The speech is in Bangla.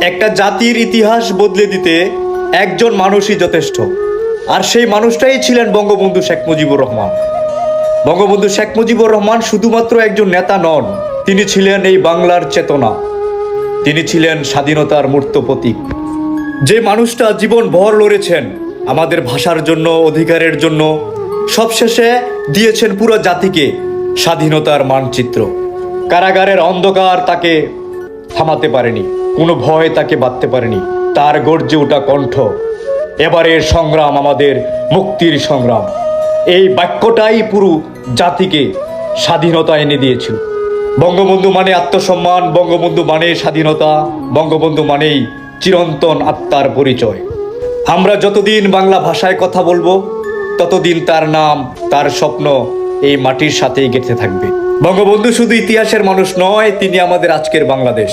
একটা জাতির ইতিহাস বদলে দিতে একজন মানুষই যথেষ্ট। আর সেই মানুষটাই ছিলেন বঙ্গবন্ধু শেখ মুজিবুর রহমান। বঙ্গবন্ধু শেখ মুজিবুর রহমান শুধুমাত্র একজন নেতা নন, তিনি ছিলেন এই বাংলার চেতনা। তিনি ছিলেন স্বাধীনতার মূর্ত প্রতীক। যে মানুষটা জীবন ভর লড়েছেন, আমাদের ভাষার জন্য, অধিকারের জন্য, সবশেষে দিয়েছেন পুরো জাতিকে স্বাধীনতার মানচিত্র। কারাগারের অন্ধকার তাকে থামাতে পারেনি। কোনো ভয় তাকে বাঁধতে পারেনি। তার গর্জে ওটা কণ্ঠ, এবারের সংগ্রাম আমাদের মুক্তির সংগ্রাম। এই বাক্যটাই পুরো জাতিকে স্বাধীনতা এনে দিয়েছিল। বঙ্গবন্ধু মানে আত্মসম্মান, বঙ্গবন্ধু মানে স্বাধীনতা, বঙ্গবন্ধু মানেই চিরন্তন আত্মার পরিচয়। আমরা যতদিন বাংলা ভাষায় কথা বলব, ততদিন তার নাম, তার স্বপ্ন এই মাটির সাথেই গেঁথে থাকবে। বঙ্গবন্ধু শুধু ইতিহাসের মানুষ নয়, তিনি আমাদের আজকের বাংলাদেশ।